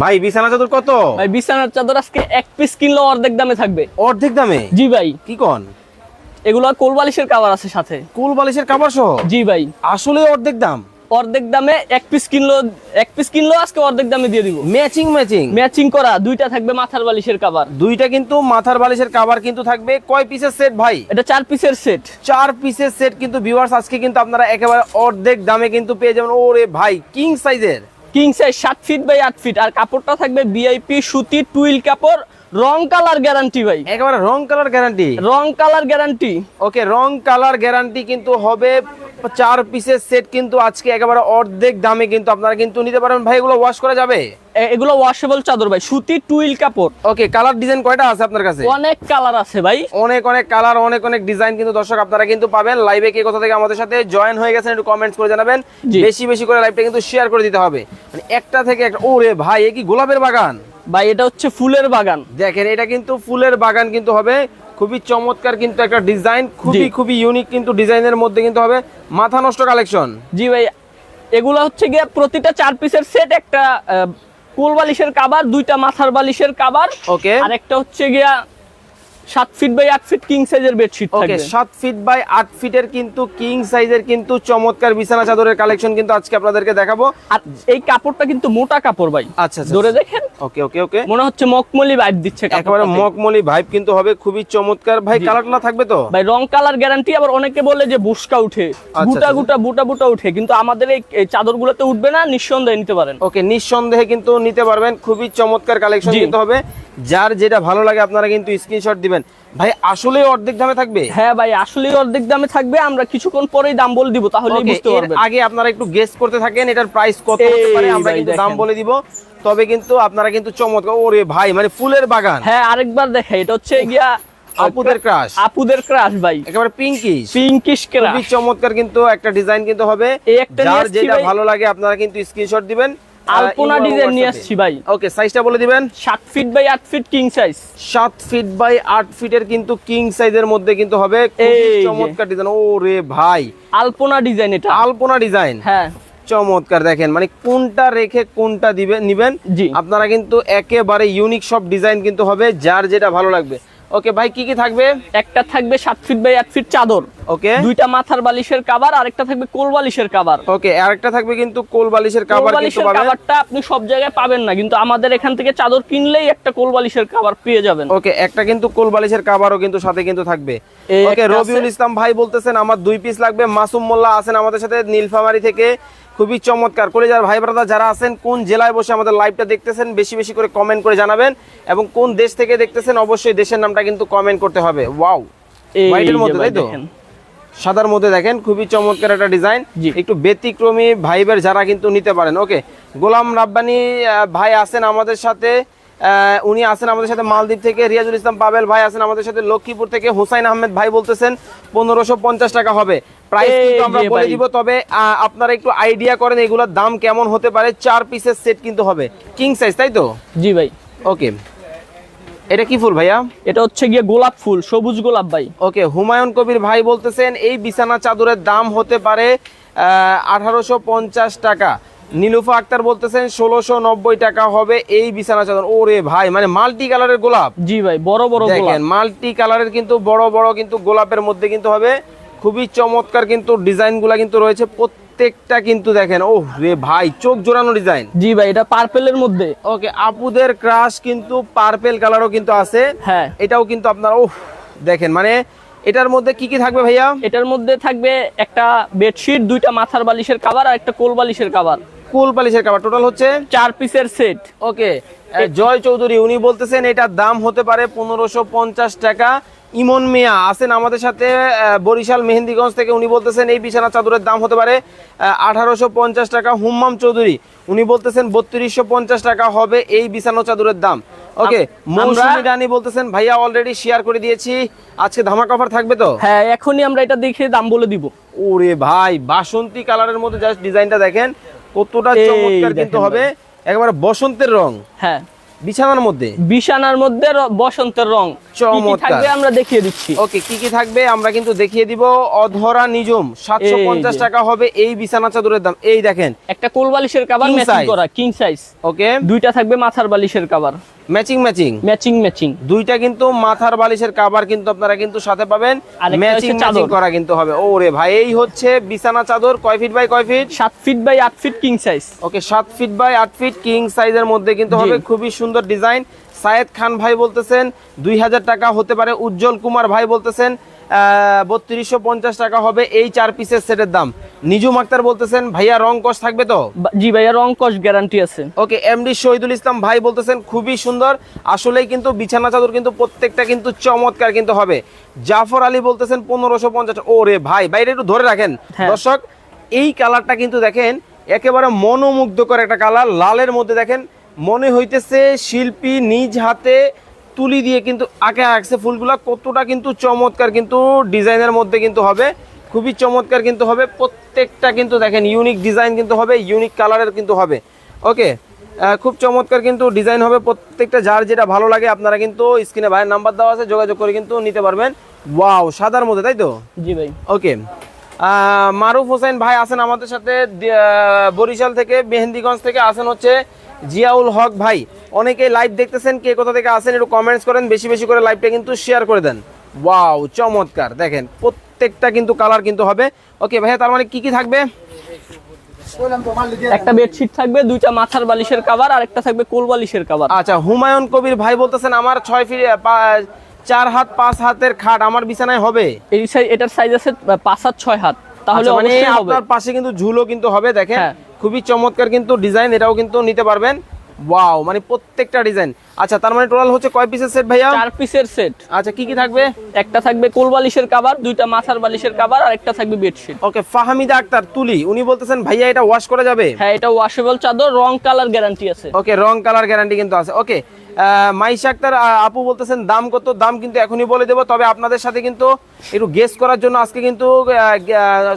ভাই বিছানা চাদর কত? ভাই বিছানার চাদর আজকে এক পিস কিনলে অর্ধেক দামে থাকবে। অর্ধেক দামে? জি ভাই। কি কন? এগুলো কোল বালিশের কাভার আছে সাথে। কুল বালিশের কাপড় সহ? জি ভাই। আসলে অর্ধেক দাম? অর্ধেক দামে এক পিস কিনলো এক পিস কিনলো আজকে অর্ধেক দামে দিয়ে দিব। ম্যাচিং ম্যাচিং ম্যাচিং করা দুইটা থাকবে মাথার বালিশের কাভার দুইটা কিন্তু মাথার বালিশের কাভার কিন্তু থাকবে। কয় পিসের সেট ভাই? এটা চার পিসের সেট চার পিসের সেট কিন্তু ভিউয়ার্স আজকে কিন্তু আপনারা একেবারে অর্ধেক দামে কিন্তু পেয়ে যাবেন। ওরে ভাই কিং সাইজের কিং সাইজ সাত ফিট বাই আট ফিট আর কাপড়টা থাকবে বিআইপি সুতি টুইল কাপড় রং কালার গ্যারান্টি ভাই। একেবারে রং কালার গ্যারান্টি রং কালার গ্যারান্টি ওকে রং কালার গ্যারান্টি কিন্তু হবে চার পিসের সেট কিন্তু আজকে একেবারে অর্ধেক দামে কিন্তু আপনারা কিন্তু নিতে পারবেন। ভাই এগুলো ওয়াশ করা যাবে? এগুলো ওয়াশেবল চাদর ভাই সুতি টুইল কাপড়। ওকে কালার ডিজাইন কয়টা আছে আপনার কাছে? অনেক কালার আছে ভাই। অনেক অনেক কালার অনেক অনেক ডিজাইন কিন্তু দর্শক আপনারা কিন্তু পাবেন। লাইভে কে কোথা থেকে আমাদের সাথে জয়েন হয়ে গেছেন একটু কমেন্টস করে জানাবেন। বেশি বেশি করে লাইভটা কিন্তু শেয়ার করে দিতে হবে। মানে একটা থেকে একটা ওরে ভাই এ কি গোলাপের বাগান? ভাই এটা হচ্ছে ফুলের বাগান। দেখেন এটা কিন্তু ফুলের বাগান কিন্তু হবে। খুবই চমৎকার কিন্তু একটা ডিজাইন খুবই খুবই ইউনিক কিন্তু ডিজাইনের মধ্যে কিন্তু হবে মাথা নষ্ট কালেকশন জি ভাই এগুলো হচ্ছে গিয়ে প্রতিটা চার পিসের সেট একটা কুল বালিশের কাবার দুইটা মাথার বালিশের কাবার ওকে আর একটা হচ্ছে গিয়া সাত ফিট বাই ফিট কিং সাইজের বেডশিট ওকে ফিট বাই ফিটের কিন্তু কিং সাইজের কিন্তু চমৎকার বিছানা চাদরের কালেকশন কিন্তু আজকে আপনাদেরকে দেখাবো। আর এই কাপড়টা কিন্তু মোটা কাপড় ভাই। আচ্ছা আচ্ছা ধরে দেখেন। ওকে ওকে ওকে মনে হচ্ছে মকমলি ভাইব দিচ্ছে একেবারে মকমলি ভাইব কিন্তু হবে খুবই চমৎকার। ভাই। কালারটা থাকবে তো? ভাই রং কালার গ্যারান্টি আবার অনেকে বলে যে বুসকা উঠে। গুটা আচ্ছা। গুটা বুটা বুটা উঠে। কিন্তু আমাদের এই চাদরগুলোতে উঠবে না নিঃসন্দেহে নিতে পারেন। ওকে নিঃসন্দেহে কিন্তু নিতে পারবেন। খুবই চমৎকার কালেকশন। কিন্তু হবে। যার যেটা ভালো লাগে আপনারা কিন্তু স্ক্রিনশট দিবেন। ভাই আসলে অর্ধেক দামে থাকবে? হ্যাঁ ভাই আসলে অর্ধেক দামে থাকবে। আমরা কিছুক্ষণ পরেই দাম বলে দিব Okay, বুঝতে পারবেন। আগে আপনারা একটু গেস করতে থাকেন এটার প্রাইস কত হতে পারে আমরা কিন্তু দাম বলে দিব। তবে কিন্তু আপনারা কিন্তু চমৎকার ওরে ভাই মানে ফুলের বাগান। হ্যাঁ আরেকবার দেখাই এটা হচ্ছে গিয়া আপুদের ক্রাশ আপুদের ক্রাশ ভাই। একেবারে পিঙ্কিশ পিঙ্কিশ ক্রাশ খুবই চমৎকার কিন্তু একটা ডিজাইন কিন্তু হবে। এই একটা যার যেটা ভালো লাগে আপনারা কিন্তু স্ক্রিনশট দিবেন। আলপনা ডিজাইন নিয়ে আসছি ভাই। ওকে সাইজটা বলে দিবেন? সাত ফিট বাই আট ফিট কিং সাইজ সাত ফিট বাই আট ফিটের কিন্তু কিং সাইজের মধ্যে কিন্তু হবে। চমৎকার ডিজাইন ও রে ভাই। আলপনা ডিজাইন এটা। আলপনা ডিজাইন হ্যাঁ। চমৎকার দেখেন মানে কোনটা রেখে কোনটা দিবেন নিবেন? জি। আপনারা কিন্তু একেবারে ইউনিক সব ডিজাইন কিন্তু হবে যার যেটা ভালো লাগবে। ওকে ভাই কি কি থাকবে? একটা থাকবে সাত ফিট বাই আট ফিট চাদর। ওকে। দুইটা মাথার বালিশের কাবার আরেকটা থাকবে কোল বালিশের কাবার ওকে আরেকটা থাকবে কিন্তু কোল বালিশের কাভার কিন্তু পাবেন। কাবারটা আপনি সব জায়গায় পাবেন না কিন্তু আমাদের এখান থেকে চাদর কিনলেই একটা কোল বালিশের কাবার পেয়ে যাবেন। ওকে একটা কিন্তু কোল বালিশের কাভারও কিন্তু সাথে কিন্তু থাকবে। ওকে রবিউল ইসলাম ভাই বলতেছেন আমার দুই পিস লাগবে। মাসুম মোল্লা আছেন আমাদের সাথে নীলফামারি থেকে। খুবই চমৎকার। কলেজার ভাই ব্রাদার যারা আছেন কোন জেলায় বসে আমাদের লাইভটা দেখতেছেন বেশি বেশি করে কমেন্ট করে জানাবেন এবং কোন দেশ থেকে দেখতেছেন অবশ্যই দেশের নামটা কিন্তু কমেন্ট করতে হবে। ওয়াও এই হোয়াইটের মধ্যে তাই তো? সাদার মধ্যে দেখেন খুবই চমৎকার একটা ডিজাইন একটু ব্যতিক্রমী ভাইবের যারা কিন্তু নিতে পারেন। ওকে গোলাম রাব্বানি ভাই আছেন আমাদের সাথে। উনি আছেন আমাদের সাথে মালদ্বীপ থেকে রিয়াজুল ইসলাম পাবেল ভাই আছেন আমাদের সাথে লক্ষ্মীপুর থেকে হুসাইন আহমেদ ভাই বলতেছেন পনেরোশো পঞ্চাশ টাকা হবে। প্রাইস কিন্তু আমরা বলে দিব তবে আপনারা একটু আইডিয়া করেন এগুলোর দাম কেমন হতে পারে চার পিসের সেট কিন্তু হবে। কিং সাইজ তাই তো? জি ভাই। ওকে এটা কি ফুল ভাইয়া? এটা হচ্ছে গিয়ে গোলাপ ফুল সবুজ গোলাপ ভাই। ওকে হুমায়ুন কবির ভাই বলতেছেন এই বিছানা চাদরের দাম হতে পারে আঠারোশো পঞ্চাশ টাকা। নীলুফা আক্তার বলতেছেন ষোলোশো নব্বই টাকা হবে এই বিছানা চাদর। ওরে ভাই মানে মাল্টি কালারের গোলাপ। জি ভাই বড় বড় দেখেন মাল্টি কালারের কিন্তু বড় বড় কিন্তু গোলাপের মধ্যে কিন্তু হবে। খুবই চমৎকার কিন্তু ডিজাইনগুলা কিন্তু রয়েছে। প্রত্যেকটা কিন্তু দেখেন ও রে ভাই চোখ জোড়ানো ডিজাইন। জি ভাই এটা পার্পেলের মধ্যে। ওকে আপুদের ক্রাশ কিন্তু পার্পেল কালারও কিন্তু আছে। হ্যাঁ। এটাও কিন্তু আপনার ও দেখেন মানে এটার মধ্যে কি কি থাকবে ভাইয়া? এটার মধ্যে থাকবে একটা বেডশিট দুইটা মাথার বালিশের কাবার আর একটা কোল বালিশের কাবার কুল পালিশের কাভার টোটাল হচ্ছে চার পিসের সেট। ওকে জয় চৌধুরী উনি বলতেছেন এটার দাম হতে পারে পনেরোশো পঞ্চাশ টাকা। ইমন মিয়া আছেন আমাদের সাথে বরিশাল মেহেন্দিগঞ্জ থেকে। উনি বলতেছেন এই বিছানা চাদরের দাম হতে পারে আঠারোশো পঞ্চাশ টাকা। হুম্মাম চৌধুরী উনি বলতেছেন বত্রিশশো পঞ্চাশ টাকা হবে এই বিছানা চাদরের দাম। ওকে মৌসুমী রানী বলতেছেন ভাইয়া অলরেডি শেয়ার করে দিয়েছি আজকে ধামাকা অফার থাকবে তো? হ্যাঁ এখনই আমরা এটা দেখে দাম বলে দিব। ওরে ভাই বাসন্তী কালারের মধ্যে জাস্ট ডিজাইনটা দেখেন। কতটা চমৎকার কিন্তু হবে। একেবারে বসন্তের রং। হ্যাঁ। বিছানার মধ্যে? বিছানার মধ্যে বসন্তের রং। কি কি চমৎকার। থাকবে আমরা দেখিয়ে দিচ্ছি। ওকে কি কি থাকবে আমরা কিন্তু দেখিয়ে দিব। অধরা নিজম সাতশো পঞ্চাশ এই যে। টাকা হবে এই বিছানা চাদরের দাম। এই দেখেন। একটা কোল বালিশের কভার ম্যাচিং করা কিং সাইজ ওকে। দুইটা থাকবে মাথার বালিশের cover matching matching matching matching দুইটা কিন্তু মাথার বালিশের কাভার কিন্তু আপনারা কিন্তু সাথে পাবেন। ম্যাচিং ম্যাচিং করা কিন্তু হবে। ওরে ভাই এই হচ্ছে বিছানা চাদর। কয় ফিট বাই কয় ফিট সাত ফিট বাই আট ফিট কিং সাইজ ওকে সাত ফিট বাই আট ফিট কিং সাইজের মধ্যে কিন্তু হবে। খুবই সুন্দর ডিজাইন সায়েদ খান ভাই বলতেছেন দুই হাজার টাকা হতে পারে। উজ্জ্বল কুমার ভাই বলতেছেন বত্রিশশো পঞ্চাশ টাকা হবে এই চার পিসের সেটের দাম। নিজুম আক্তার বলতেছেন ভাইয়া রং কষ থাকবে তো? জি ভাইয়া রং কস গ্যারান্টি আছে। ওকে এমডি শহীদুল ইসলাম ভাই বলতেছেন খুবই সুন্দর। আসলেই কিন্তু বিছানা চাদর কিন্তু প্রত্যেকটা কিন্তু চমৎকার কিন্তু হবে। জাফর আলী বলতেছেন পনেরোশো পঞ্চাশ ওরে ভাই বাইরে একটু ধরে রাখেন। হ্যাঁ। দর্শক এই কালারটা কিন্তু দেখেন একেবারে মনোমুগ্ধকর একটা কালার। লালের মধ্যে দেখেন মনে হইতেছে শিল্পী নিজ হাতে তুলি দিয়ে কিন্তু আঁকে আঁকছে ফুলগুলা। কতটা কিন্তু চমৎকার কিন্তু ডিজাইনের মধ্যে কিন্তু হবে। খুবই চমৎকার কিন্তু হবে। প্রত্যেকটা কিন্তু দেখেন ইউনিক ডিজাইন কিন্তু হবে ইউনিক কালারের কিন্তু হবে। ওকে খুব চমৎকার কিন্তু ডিজাইন হবে। প্রত্যেকটা যার যেটা ভালো লাগে আপনারা কিন্তু স্ক্রিনে ভাইয়ের নাম্বার দেওয়া আছে যোগাযোগ করে কিন্তু নিতে পারবেন। ওয়াও সাদার মধ্যে তাই তো? জি ভাই। ওকে মারুফ হোসেন ভাই আছেন আমাদের সাথে। বরিশাল থেকে মেহেন্দিগঞ্জ থেকে আসেন হচ্ছে জিয়াউল হক ভাই অনেকেই লাইভ দেখতেছেন কে কোথা থেকে আসেন একটু কমেন্টস করেন বেশি বেশি করে লাইভটা কিন্তু শেয়ার করে দেন। ওয়াও চমৎকার দেখেন প্রত্যেকটা কিন্তু কালার কিন্তু হবে। ওকে ভাইয়া তার মানে কি কি থাকবে? একটা বেডশিট থাকবে দুইটা মাথার বালিশের কাভার আর একটা থাকবে কোল বালিশের কাভার আচ্ছা হুমায়ুন কবির ভাই বলতেছেন আমার ছয় ফিট চার হাত পাঁচ হাতের খাট আমার বিছানায় হবে? এই সাইজ এটার সাইজ আছে পাঁচ হাত ছয় হাত। তাহলে আচ্ছা, মানে আপনার পাশে কিন্তু ঝুলো কিন্তু হবে দেখেন। হ্যাঁ। খুবই চমৎকার কিন্তু ডিজাইন এটাও কিন্তু নিতে পারবেন। ওয়াও মানে প্রত্যেকটা ডিজাইন আচ্ছা তার মানে টোটাল হচ্ছে কয় পিসের সেট ভাইয়া? চার পিসের সেট আচ্ছা কি কি থাকবে? একটা থাকবে কোল বালিশের কাভার দুইটা মাথার বালিশের কাভার আর একটা থাকবে বেডশিট ওকে ফাহামিদা আক্তার তুলি উনি বলতেছেন ভাইয়া এটা ওয়াশ করা যাবে? হ্যাঁ এটা ওয়াশেবল চাদর রং কালার গ্যারান্টি আছে। ওকে রং কালার গ্যারান্টি কিন্তু আছে। ওকে মাইশা আক্তার আপু বলতেছেন দাম কত? দাম কিন্তু এখনই বলে দেবো। তবে আপনাদের সাথে কিন্তু একটু গেস করার জন্য আজকে কিন্তু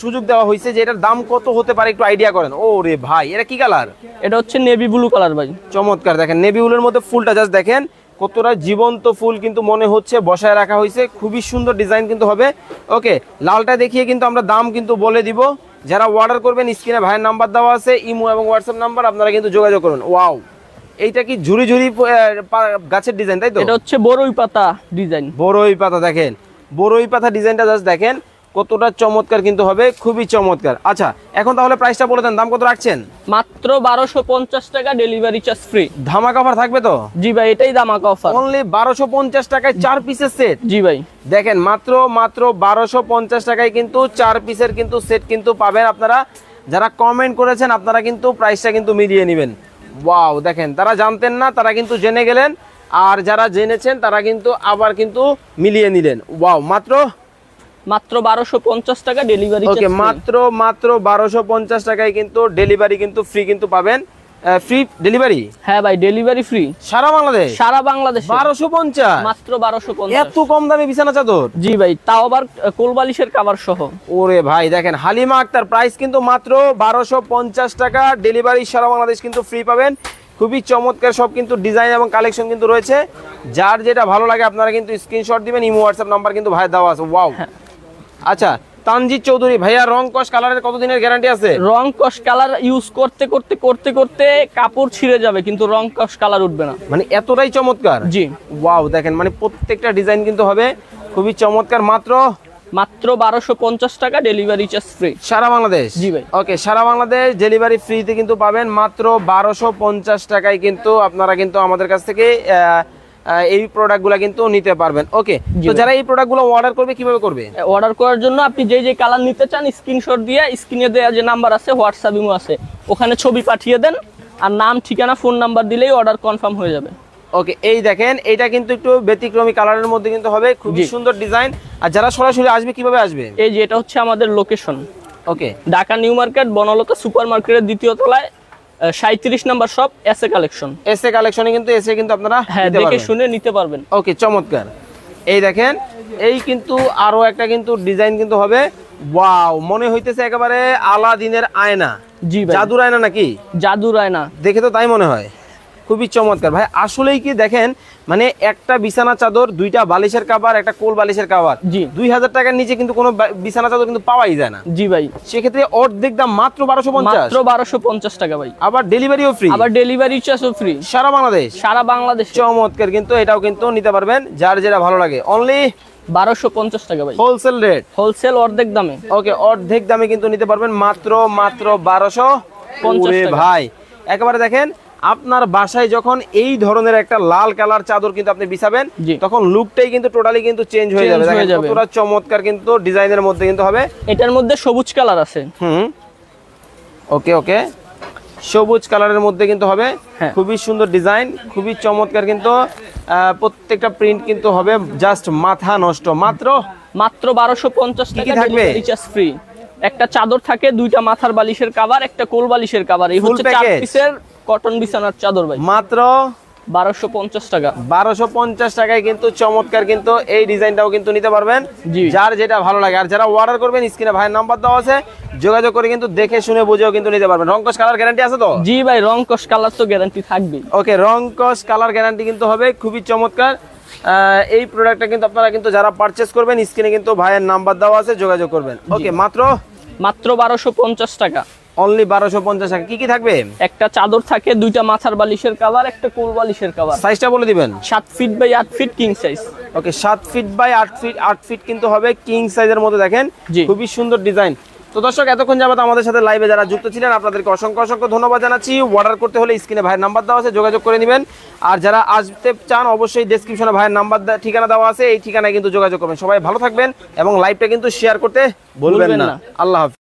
সুযোগ দেওয়া হয়েছে যে এটার দাম কত হতে পারে একটু আইডিয়া করেন। ও রে ভাই এটা কি কালার এটা হচ্ছে নেভি ব্লু কালার ভাই। চমৎকার দেখেন নেবিউলের মধ্যে ফুলটা জাস্ট দেখেন কতটা জীবন্ত ফুল কিন্তু মনে হচ্ছে বসায় রাখা হয়েছে। খুবই সুন্দর ডিজাইন কিন্তু হবে। ওকে লালটা দেখিয়ে কিন্তু আমরা দাম কিন্তু বলে দিব। যারা অর্ডার করবেন স্ক্রিনে ভাইয়ের নাম্বার দেওয়া আছে ইমো এবং হোয়াটসঅ্যাপ নাম্বার আপনারা কিন্তু যোগাযোগ করুন। ওয়াও এইটা কি ঝুড়ি ঝুড়ি পা- গাছের ডিজাইন তাই তো? এটা হচ্ছে বড়ই পাতা ডিজাইন। বড়ই পাতা দেখেন। বড়ই পাতা ডিজাইনটা জাস্ট দেখেন। কতটা চমৎকার কিন্তু হবে খুবই চমৎকার। আচ্ছা এখন তাহলে প্রাইসটা বলে দেন দাম কত রাখছেন? মাত্র বারোশো পঞ্চাশ টাকা ডেলিভারি চার্জ ফ্রি ধামাকা অফার থাকবে তো? জি ভাই এটাই দামাকা অফার অনলি বারোশো পঞ্চাশ টাকায় চার পিসের সেট জি ভাই। দেখেন মাত্র মাত্র বারোশো পঞ্চাশ টাকায় কিন্তু চার পিসের কিন্তু সেট কিন্তু পাবেন আপনারা। যারা কমেন্ট করেছেন আপনারা কিন্তু প্রাইসটা কিন্তু মিলিয়ে নেবেন। ওয়াও দেখেন তারা জানতেন না তারা কিন্তু জেনে গেলেন। আর যারা জেনেছেন তারা কিন্তু আবার কিন্তু মিলিয়ে নিলেন। ওয়াও মাত্র মাত্র বারোশো পঞ্চাশ টাকা ডেলিভারি ওকে মাত্র মাত্র বারোশো পঞ্চাশ টাকায় কিন্তু ডেলিভারি কিন্তু ফ্রি কিন্তু পাবেন ফ্রি ডেলিভারি হ্যাঁ ভাই ডেলিভারি ফ্রি সারা বাংলাদেশ? সারা বাংলাদেশে। বারোশো পঞ্চাশ? মাত্র বারোশো পঞ্চাশ। এত কম দামে বিছানা চাদর? জি ভাই তাও আবার কোলবালিশের কাভার সহ। ওরে ভাই দেখেন হালিমা আক্তার প্রাইস কিন্তু মাত্র বারোশো পঞ্চাশ টাকা। ডেলিভারি সারা বাংলাদেশ কিন্তু ফ্রি পাবেন। খুবই চমৎকার সব কিন্তু ডিজাইন এবং কালেকশন কিন্তু রয়েছে। যার যেটা ভালো লাগে আপনারা কিন্তু স্ক্রিনশট দিবেন ইমো হোয়াটসঅ্যাপ নাম্বার কিন্তু ভাই দেওয়া আছে। ওয়াও আচ্ছা তানজিৎ চৌধুরী ভাইয়া রং কস কালারের কতদিনের গ্যারান্টি আছে? রং কস কালার ইউজ করতে করতে করতে করতে কাপড় ছিঁড়ে যাবে কিন্তু রং কস কালার উঠবে না। মানে এতটাই চমৎকার? জি। ওয়াও দেখেন মানে প্রত্যেকটা ডিজাইন কিন্তু হবে খুবই চমৎকার। মাত্র? মাত্র বারোশো পঞ্চাশ টাকা ডেলিভারি চার্জ ফ্রি সারা বাংলাদেশ? জি ভাই। ওকে সারা বাংলাদেশ ডেলিভারি ফ্রিতে কিন্তু পাবেন মাত্র বারোশো পঞ্চাশ টাকায় কিন্তু আপনারা কিন্তু আমাদের কাছ থেকে এই প্রোডাক্টগুলো কিন্তু নিতে পারবেন। ওকে তো যারা এই প্রোডাক্টগুলো অর্ডার করবে কীভাবে করবে? অর্ডার করার জন্য আপনি যে যে কালার নিতে চান স্ক্রিনশট দিয়ে স্ক্রিনে দেওয়া যে নাম্বার আছে হোয়াটসঅ্যাপ ইমো আছে। ওখানে ছবি পাঠিয়ে দেন আর নাম ঠিকানা ফোন নাম্বার দিলেই অর্ডার কনফার্ম হয়ে যাবে। ওকে এই দেখেন এটা কিন্তু একটু ব্যতিক্রমী কালারের মধ্যে কিন্তু হবে খুবই সুন্দর ডিজাইন আর যারা সরাসরি আসবে কীভাবে আসবে? এই যে এটা হচ্ছে আমাদের location okay Dhaka new market Banalata super মার্কেটের দ্বিতীয় তলায়। সাঁত্রিশ number shop S A collection এসে কালেকশনে কিন্তু এসে কিন্তু আপনারা হ্যাঁ দেখে শুনে নিতে পারবেন। ওকে চমৎকার। এই দেখেন এই কিন্তু আরও একটা কিন্তু ডিজাইন কিন্তু হবে। ওয়াও মনে হইতেছে একেবারে আলাদিনের আয়না। জি জাদুর আয়না নাকি? জাদুর আয়না। দেখে তো তাই মনে হয়। খুবই চমৎকার। ভাই আসলেই কি দেখেন মানে একটা বিছানা চাদর দুইটা বালিশের কাবার একটা কোল বালিশের কাবার জি। দুই হাজার টাকার নিচে কিন্তু কোনো বিছানা চাদর কিন্তু পাওয়াই যায় না। জি ভাই। সেক্ষেত্রে অর্ধেক দাম মাত্র বারোশো পঞ্চাশ। মাত্র বারোশো পঞ্চাশ টাকা ভাই। আবার ডেলিভারিও ফ্রি আবার ডেলিভারি চার্জও ফ্রি সারা বাংলাদেশ। সারা বাংলাদেশ। চমৎকার কিন্তু এটাও কিন্তু নিতে পারবেন যার যেটা ভালো লাগে। অনলি বারোশো পঞ্চাশ টাকা ভাই। হোলসেল রেট হোলসেল অর্ধেক দামে। ওকে অর্ধেক দামে কিন্তু নিতে পারবেন মাত্র মাত্র বারোশো। ভাই। একেবারে দেখেন আপনার বাসায় যখন এই ধরনের একটা লাল কালার চাদর কিন্তু আপনি বিছাবেন। তখন লুকটাই কিন্তু টোটালি কিন্তু চেঞ্জ হয়ে যাবে। কতটা চমৎকার কিন্তু ডিজাইনের মধ্যে কিন্তু হবে। এটার মধ্যে সবুজ কালার আছে। হুম। ওকে ওকে। সবুজ কালারের মধ্যে কিন্তু হবে। হ্যাঁ। খুবই সুন্দর ডিজাইন খুবই চমৎকার কিন্তু প্রত্যেকটা প্রিন্ট কিন্তু হবে জাস্ট মাথা নষ্ট। মাত্র মাত্র বারোশো পঞ্চাশ টাকা থাকবে? রিচার্জ ফ্রি একটা চাদর থাকে দুইটা মাথার বালিশের কাভার একটা কোল বালিশের কাভার এই হচ্ছে চার পিসের কটন বিছানার চাদর ভাই। মাত্র বারোশো পঞ্চাশ টাকা। বারোশো পঞ্চাশ টাকায় কিন্তু চমৎকার কিন্তু এই ডিজাইনটাও কিন্তু নিতে পারবেন। যার যেটা ভালো লাগে। আর যারা অর্ডার করবেন স্ক্রিনে ভাইয়ের নাম্বার দেওয়া আছে যোগাযোগ করে কিন্তু দেখে শুনে বুঝেও কিন্তু নিতে পারবেন। কালার গ্যারান্টি আছে তো? জি ভাই কালার তো গ্যারান্টি থাকবেই। ওকে কালার গ্যারান্টি কিন্তু হবে। খুবই চমৎকার। এই প্রোডাক্টটা কিন্তু আপনারা কিন্তু যারা পারচেস করবেন স্ক্রিনে কিন্তু ভাইয়ের নাম্বার দেওয়া আছে যোগাযোগ করবেন। ওকে মাত্র মাত্র বারোশো পঞ্চাশ টাকা। অনলি বারোশো পঞ্চাশ টাকা। কি কি থাকবে? একটা চাদর থাকে দুইটা মাথার বালিশের কাভার একটা কোল বালিশের কাভার সাইজটা বলে দিবেন? সাত ফিট বাই আট ফিট কিং সাইজ ওকে সাত ফিট বাই আট ফিট আট ফিট কিন্তু হবে কিং সাইজের মধ্যে দেখেন। খুবই সুন্দর ডিজাইন তো দর্শক এতক্ষণ যাবত আমাদের সাথে লাইভে যারা যুক্ত ছিলেন আপনাদেরকে অসংখ্য অসংখ্য ধন্যবাদ জানাচ্ছি। অর্ডার করতে হলে স্ক্রিনে ভাইয়ের নাম্বার দেওয়া আছে যোগাযোগ করে নেবেন। আর যারা আসতে চান অবশ্যই ডেসক্রিপশনে ভাইয়ের নাম্বার ঠিকানা দেওয়া আছে এই ঠিকানায় কিন্তু যোগাযোগ করবেন। সবাই ভালো থাকবেন এবং লাইভটা কিন্তু শেয়ার করতে ভুলবেন না। আল্লাহ হাফিজ।